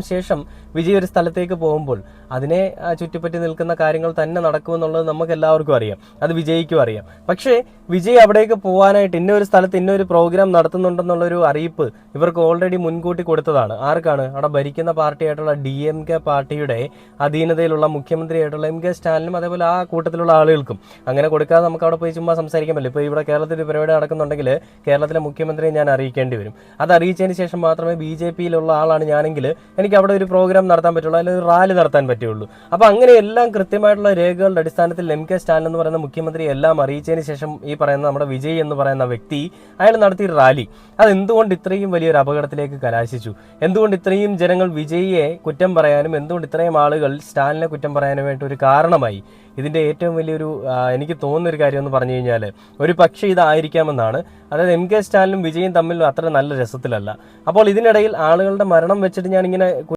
ശേഷം വിജയ് ഒരു സ്ഥലത്തേക്ക് പോകുമ്പോൾ അതിനെ ചുറ്റിപ്പറ്റി നിൽക്കുന്ന കാര്യങ്ങൾ തന്നെ നടക്കുമെന്നുള്ളത് നമുക്ക് എല്ലാവർക്കും അറിയാം. അത് വിജയിക്കും അറിയാം. പക്ഷേ വിജയ് അവിടേക്ക് പോകാനായിട്ട് ഇന്ന ഒരു സ്ഥലത്ത് ഇന്ന ഒരു പ്രോഗ്രാം നടത്തുന്നുണ്ടെന്നുള്ളൊരു അറിയിപ്പ് ഇവർക്ക് ഓൾറെഡി മുൻകൂട്ടി കൊടുത്തതാണ്. ആർക്കാണ്? അവിടെ ഭരിക്കുന്ന പാർട്ടിയായിട്ടുള്ള ഡി എം കെ പാർട്ടിയുടെ അധീനതയിലുള്ള മുഖ്യമന്ത്രിയായിട്ടുള്ള എം കെ സ്റ്റാലിനും അതേപോലെ ആ കൂട്ടത്തിലുള്ള ആളുകൾക്കും അങ്ങനെ കൊടുക്കാതെ നമുക്ക് അവിടെ പോയി ചുമ്മാ സംസാരിക്കാൻ പറ്റില്ല ഇപ്പോൾ ഇവിടെ കേരളത്തിൽ പരിപാടി നടക്കുന്നുണ്ടെങ്കിൽ കേരളത്തിലെ മുഖ്യമന്ത്രിയെ ഞാൻ അറിയിക്കേണ്ടി വരും. അത് അറിയിച്ചതിന് ശേഷം മാത്രമേ ബി ജെ പിയിലുള്ള ആളാണ് ഞാനെങ്കിൽ എനിക്ക് അവിടെ ഒരു പ്രോഗ്രാം നടത്താൻ പറ്റുള്ളൂ അല്ലെങ്കിൽ ഒരു റാലി നടത്താൻ പറ്റുള്ളൂ. അപ്പോൾ അങ്ങനെ എല്ലാം കൃത്യമായിട്ടുള്ള രേഖകളുടെ അടിസ്ഥാനത്തിൽ എം കെ സ്റ്റാലിൻ എന്ന് പറയുന്ന മുഖ്യമന്ത്രി എല്ലാം അറിയിച്ചതിന് ശേഷം ഈ പറയുന്ന നമ്മുടെ വിജയ് എന്ന് പറയുന്ന വ്യക്തി അയാൾ നടത്തിയ റാലി അത് എന്തുകൊണ്ട് ഇത്രയും വലിയൊരു അപകടത്തിലേക്ക് കലാശിച്ചു? എന്തുകൊണ്ട് ഇത്രയും ജനങ്ങൾ വിജയിയെ കുറ്റം പറയാനും എന്തുകൊണ്ട് ഇത്രയും ആളുകൾ സ്റ്റാലിനെ കുറ്റം പറയാനുമായിട്ട് ഒരു കാരണമായി? ഇതിന്റെ ഏറ്റവും വലിയൊരു എനിക്ക് തോന്നുന്ന ഒരു കാര്യം എന്ന് പറഞ്ഞു കഴിഞ്ഞാൽ ഒരു പക്ഷേ ഇതായിരിക്കാമെന്നാണ്. അതായത് എം കെ സ്റ്റാലിനും വിജയും തമ്മിൽ അത്ര നല്ല രസത്തിലല്ല. അപ്പോൾ ഇതിനിടയിൽ ആളുകളുടെ മരണം വെച്ചിട്ട് ഞാനിങ്ങനെ